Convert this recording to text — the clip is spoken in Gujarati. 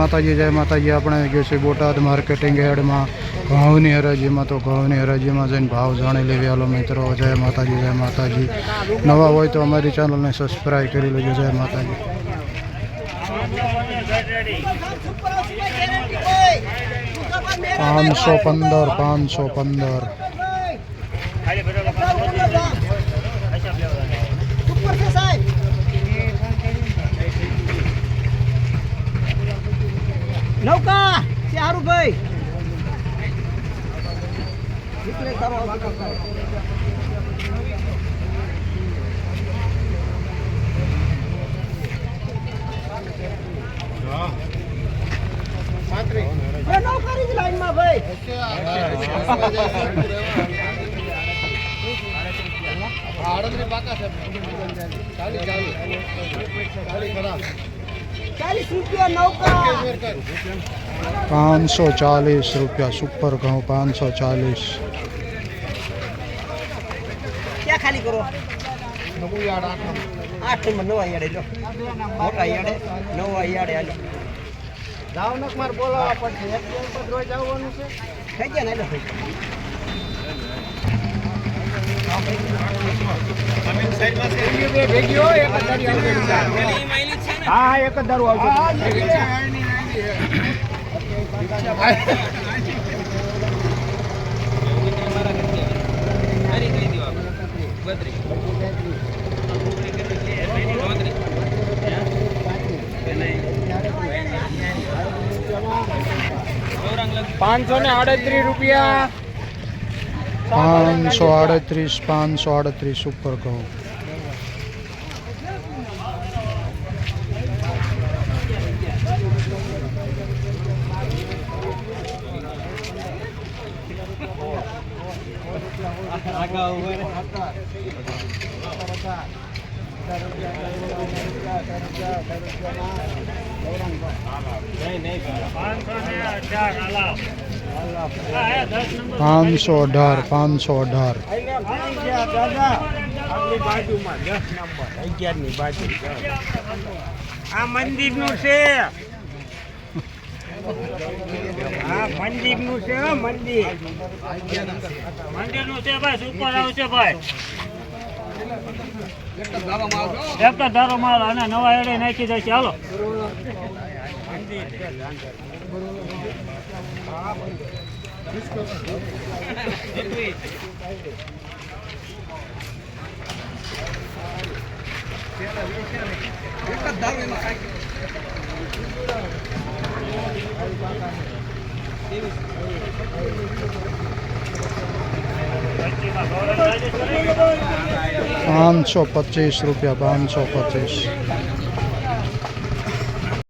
માતાજી, જય માતાજી. આપણે ગયો છે બોટાદ માર્કેટિંગ યાર્ડમાં ઘઉંની હરાજીમાં તો ઘઉંની હરાજીમાં જઈને ભાવ જાણી લેવી. હાલો મિત્રો, જય માતાજી જય માતાજી. નવા હોય તો અમારી ચેનલને સબસ્ક્રાઈબ કરી લેજો. જય માતાજી. પાંચસો પંદર પાંચસો પંદર. નૌકા સારું ભાઈ. નીકળે તારો ભાઈ. રૂપિયા નૌકા પાંચસો ચાલીસ રૂપિયા સુપર ઘઉં પાંચસો ચાલીસ. ક્યાં ખાલી કરો? આઠ નંબર નવા યાડે લો મોટા યાડે નવા યાડે હાલો. જાવનક માર બોલાવવા પડશે એક પર રોજ આવવાનું છે થઈ ગયા ને એટલે થઈ ગયા હા એક જ દારૂ આવશે. પાંચસો ને આડત્રીસ રૂપિયા. પાંચસો આડત્રીસ પાંચસો આડત્રીસ પાંચસો અઢાર પાંચસો અઢાર. બાજુ આ મંદિરનું છે. મંદિર છે મંદિર મંદિર. નું છે, ભાઈ, સુપર આવશે ભાઈ. એક તો ધારો માલ અને નવા એડે નાખી છે, હાલો. પાંચસો પચીસ રૂપિયા પાંચસો પચીસ.